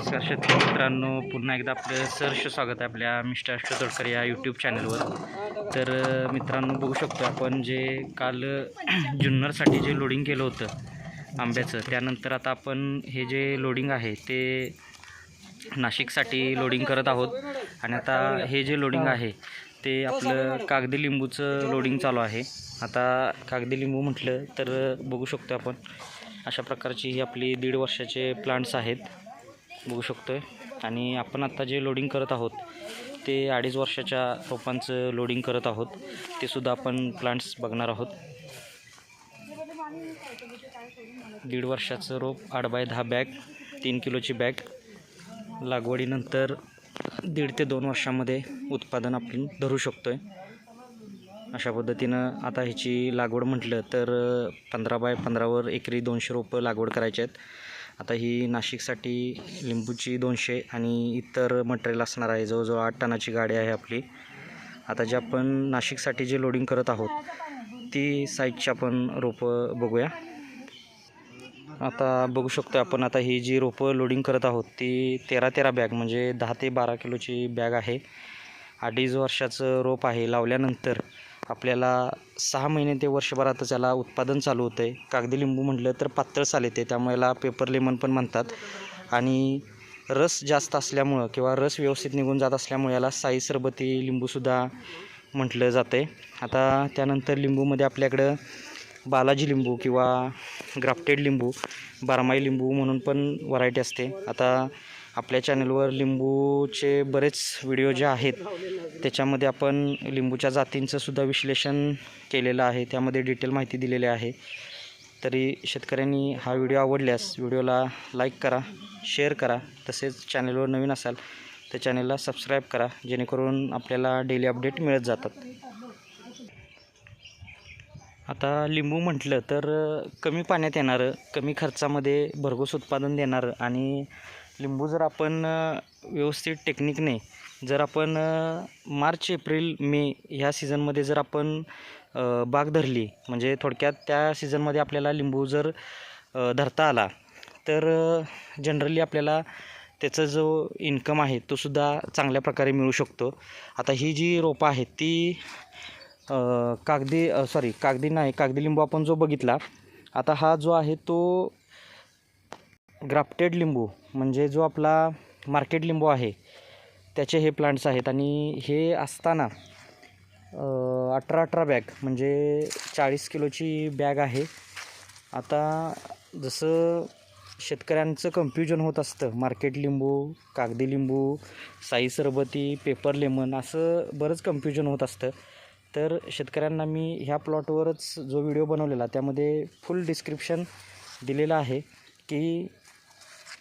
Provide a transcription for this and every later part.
नमस्कार शेतकरी मित्रांनो पुन्हा एकदा आपलं सहर्ष स्वागत आहे आपल्या मिस्टर अष्ट तोडकर या यूट्यूब चॅनलवर तर मित्रांनो बघू शकतो आपण जे काल जुन्नरसाठी जे लोडिंग केलं होतं आंब्याचं त्यानंतर आता आपण हे जे लोडिंग आहे ते नाशिकसाठी लोडिंग करत आहोत. आणि आता हे जे लोडिंग आहे ते आपलं कागदी लिंबूचं लोडिंग चालू आहे. आता कागदी लिंबू म्हटलं तर बघू शकतो आपण अशा प्रकारची ही आपली दीड वर्षाचे प्लांट्स आहेत. बघू शकतो आहे आणि आपण आत्ता जे लोडिंग करत आहोत ते अडीच वर्षाच्या रोपांचं लोडिंग करत आहोत. ते सुद्धा आपण प्लांट्स बघणार आहोत. दीड वर्षाचं रोप आठ बाय दहा बॅग तीन किलोची बॅग. लागवडीनंतर दीड ते दोन वर्षामध्ये उत्पादन आपण धरू शकतो आहे अशा पद्धतीनं आता ह्याची लागवड म्हटलं तर पंधरा बाय पंधरावर एकरी दोनशे रोपं लागवड करायची आहेत. आता ही नाशिकसाठी लिंबूची दोनशे आणि इतर मटेरियल असणार आहे. जवळजवळ आठ टनाची गाडी आहे आपली. आता जे आपण नाशिकसाठी जे लोडिंग करत आहोत ती साईजची आपण रोपं बघूया. आता बघू शकतो आपण आता ही जी रोपं लोडिंग करत आहोत ती तेरा तेरा बॅग म्हणजे दहा ते बारा किलोची बॅग आहे. अडीच वर्षाचं रोप आहे लावल्यानंतर. आपल्याला सहा महिने ते वर्षभरातच त्याला उत्पादन चालू होतं आहे कागदी लिंबू म्हटलं तर पातळ साल येते त्यामुळे याला पेपर लेमन पण म्हणतात. आणि रस जास्त असल्यामुळं किंवा रस व्यवस्थित निघून जात असल्यामुळे याला साई सरबती लिंबूसुद्धा म्हटलं जातं आहे आता त्यानंतर लिंबूमध्ये आपल्याकडं बालाजी लिंबू किंवा ग्राफ्टेड लिंबू बारमाई लिंबू म्हणून पण व्हरायटी असते. आता आपल्या चॅनलवर लिंबूचे बरेच व्हिडिओ जे आहेत त्याच्यामध्ये आपण लिंबूच्या जातींचं सुद्धा विश्लेषण केलेलं आहे. त्यामध्ये डिटेल माहिती दिलेली आहे. तरी शेतकऱ्यांनी हा व्हिडिओ आवडल्यास व्हिडिओला लाईक करा शेअर करा. तसेच चॅनलवर नवीन असाल तर चॅनलला सबस्क्राईब करा जेणेकरून आपल्याला डेली अपडेट मिळत जातात. आता लिंबू म्हटलं तर कमी पाण्यात येणारं कमी खर्चामध्ये भरघोस उत्पादन देणारं आणि लिंबू जर आपण व्यवस्थित टेक्निकने जर आपण मार्च एप्रिल मे ह्या सीझनमध्ये जर आपण बाग धरली म्हणजे थोडक्यात त्या सीझनमध्ये आपल्याला लिंबू जर धरता आला तर जनरली आपल्याला त्याचा जो इन्कम आहे तो सुद्धा चांगल्या प्रकारे मिळू शकतो. आता ही जी रोपं आहेत ती कागदी सॉरी कागदी नाही कागदी लिंबू आपण जो बघितला आता हा जो आहे तो ग्राफ्टेड लिंबू म्हणजे जो आपला मार्केट लिंबू आहे त्याचे हे प्लांट्स आहेत. आणि हे असताना अठरा अठरा बॅग म्हणजे चाळीस किलोची बॅग आहे. आता जसं शेतकऱ्यांचं कन्फ्युजन होत असतं मार्केट लिंबू कागदी लिंबू साई सरबती पेपर लेमन असं बरंच कन्फ्युजन होत असतं. तर शेतकऱ्यांना मी ह्या प्लॉटवरच जो व्हिडिओ बनवलेला त्यामध्ये फुल डिस्क्रिप्शन दिलेलं आहे की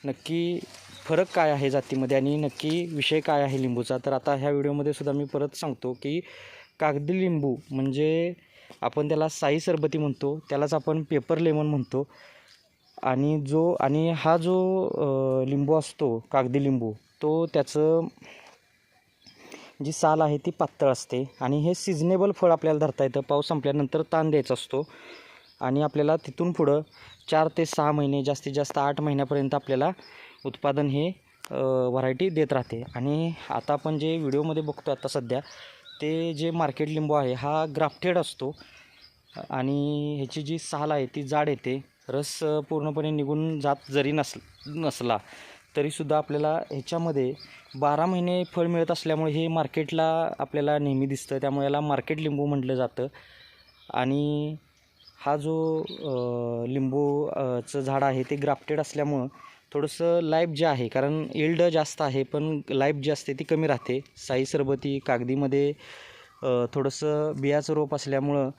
नक्की फरक काय आहे जातीमध्ये आणि नक्की विषय काय आहे लिंबूचा? तर आता ह्या व्हिडिओमध्ये सुद्धा मी परत सांगतो की कागदी लिंबू म्हणजे आपण त्याला साई सरबती म्हणतो त्यालाच आपण पेपर लेमन म्हणतो. आणि जो आणि हा जो लिंबू असतो कागदी लिंबू तो त्याचं जी साल आहे ती पातळ असते. आणि हे सिजनेबल फळ आपल्याला धरता येतं. पाऊस संपल्यानंतर ताण द्यायचा असतो. आणि आपल्याला तिथून पुढं चार ते सहा महिने जास्तीत जास्त आठ महिन्यापर्यंत आपल्याला उत्पादन हे व्हरायटी देत राहते. आणि आता आपण जे व्हिडिओमध्ये बघतो आता सध्या ते जे मार्केट लिंबू आहे हा ग्राफ्टेड असतो. आणि ह्याची जी साल आहे ती जाड येते. रस पूर्णपणे निघून जात जरी नस नसला तरीसुद्धा आपल्याला ह्याच्यामध्ये बारा महिने फळ मिळत असल्यामुळे हे मार्केटला आपल्याला नेहमी दिसतं. त्यामुळे याला मार्केट लिंबू म्हटलं जातं. आणि हा जो लिंबूचं झाड आहे ते ग्राफ्टेड असल्यामुळं थोडंसं लाईफ जे आहे कारण इल्ड जास्त आहे पण लाईफ जी असते ती कमी राहते. साई सरबती कागदीमध्ये थोडंसं बियाचं रोप असल्यामुळं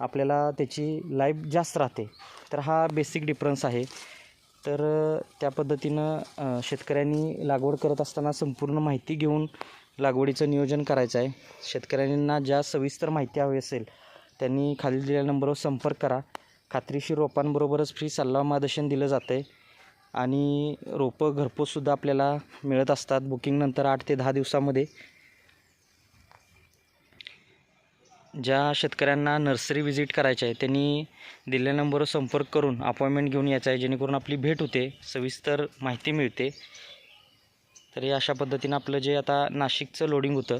आपल्याला त्याची लाईफ जास्त राहते. तर हा बेसिक डिफरन्स आहे. तर त्या पद्धतीनं शेतकऱ्यांनी लागवड करत असताना संपूर्ण माहिती घेऊन लागवडीचं नियोजन करायचं आहे. शेतकऱ्यांना ज्या सविस्तर माहिती हवी असेल त्यांनी खाली दिलेल्या नंबरवर संपर्क करा. खात्रीशीर रोपांबरोबरच फ्री सल्ला मार्गदर्शन दिलं जातं आहे आणि रोपं घरपोचसुद्धा आपल्याला मिळत असतात बुकिंगनंतर आठ ते दहा दिवसामध्ये. ज्या शेतकऱ्यांना नर्सरी व्हिजिट करायची आहे त्यांनी दिलेल्या नंबरवर संपर्क करून अपॉइंटमेंट घेऊन यायचं आहे जेणेकरून आपली भेट होते सविस्तर माहिती मिळते. तरी अशा पद्धतीनं आपलं जे आता नाशिकचं लोडिंग होतं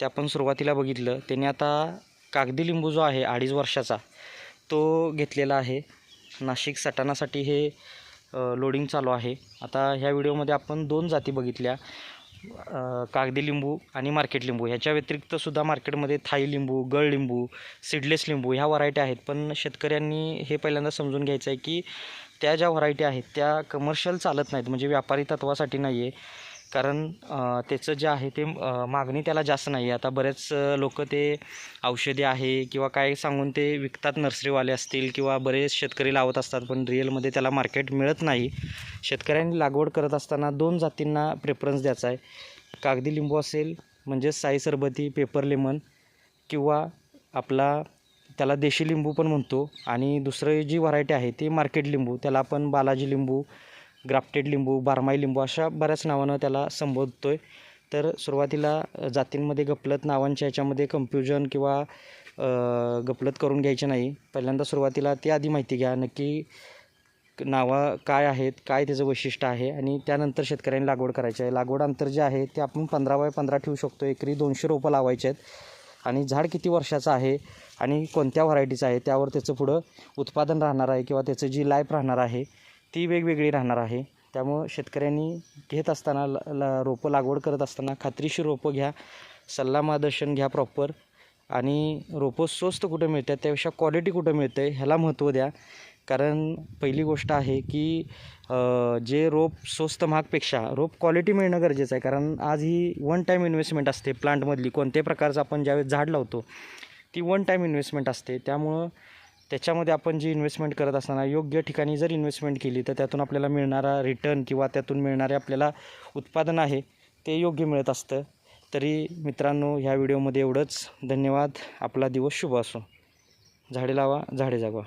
ते आपण सुरुवातीला बघितलं. त्यांनी आता कागदी लिंबू जो आहे अडीच वर्षाचा तो घेतलेला आहे. नाशिक सटाणासाठी हे लोडिंग चालू आहे. आता ह्या व्हिडिओमध्ये आपण दोन जाती बघितल्या. कागदी लिंबू आणि मार्केट लिंबू. ह्याच्या व्यतिरिक्तसुद्धा मार्केटमध्ये थाई लिंबू गळ लिंबू सीडलेस लिंबू ह्या व्हरायटी आहेत. पण शेतकऱ्यांनी हे पहिल्यांदा समजून घ्यायचं आहे की त्या ज्या व्हरायटी आहेत त्या कमर्शियल चालत नाहीत. म्हणजे व्यापारी तत्वासाठी नाही आहे कारण त्याचं जे आहे ते मागणी त्याला जास्त नाही आहे आता बरेच लोक ते औषधी आहे किंवा काय सांगून ते विकतात नर्सरीवाले असतील किंवा बरेच शेतकरी लावत असतात पण रिअलमध्ये त्याला मार्केट मिळत नाही. शेतकऱ्यांनी लागवड करत असताना दोन जातींना प्रेफरन्स द्यायचा आहे. कागदी लिंबू असेल म्हणजेच साई सरबती पेपर लेमन किंवा आपला त्याला देशी लिंबू पण म्हणतो. आणि दुसरं जी व्हरायटी आहे ती मार्केट लिंबू. त्याला आपण बालाजी लिंबू ग्राफ्टेड लिंबू बारमाई लिंबू अशा बऱ्याच नावानं त्याला संबोधतो आहे तर सुरुवातीला जातींमध्ये गपलत नावांच्या ह्याच्यामध्ये कन्फ्युजन किंवा गपलत करून घ्यायचे नाही. पहिल्यांदा सुरुवातीला ती आधी माहिती घ्या नक्की नावं काय आहेत काय त्याचं वैशिष्ट्य आहे आणि त्यानंतर शेतकऱ्यांनी लागवड करायची आहे. लागवड अंतर जे आहे ते आपण पंधरा बाय पंधरा ठेवू शकतो. एकरी दोनशे रोपं लावायचे आहेत आणि झाड किती वर्षाचं आहे आणि कोणत्या व्हरायटीचं आहे त्यावर त्याचं पुढं उत्पादन राहणार आहे किंवा त्याचं जी लाईफ राहणार आहे ती वेगवेगळी राहणार आहे. त्यामुळं शेतकऱ्यांनी घेत असताना ल ला रोपं लागवड करत असताना खात्रीशीर रोपं घ्या सल्ला मार्गदर्शन घ्या प्रॉपर आणि रोपं स्वस्त कुठं मिळतात त्यापेक्षा क्वालिटी कुठं मिळतं आहे ह्याला महत्त्व द्या. कारण पहिली गोष्ट आहे की जे रोप स्वस्त महागपेक्षा रोप क्वालिटी मिळणं गरजेचं आहे. कारण आज ही वन टाईम इन्व्हेस्टमेंट असते प्लांटमधली कोणत्याही प्रकारचं आपण ज्यावेळेस झाड लावतो ती वन टाईम इन्व्हेस्टमेंट असते. त्यामुळं त्याच्यामध्ये आपण जी इन्व्हेस्टमेंट करत असताना योग्य ठिकाणी जर इन्व्हेस्टमेंट केली तर त्यातून आपल्याला मिळणारा रिटर्न किंवा त्यातून मिळणारे आपल्याला उत्पादन आहे ते योग्य मिळत असतं. तरी मित्रांनो ह्या व्हिडिओमध्ये एवढंच. धन्यवाद. आपला दिवस शुभ असो. झाडे लावा झाडे जगवा.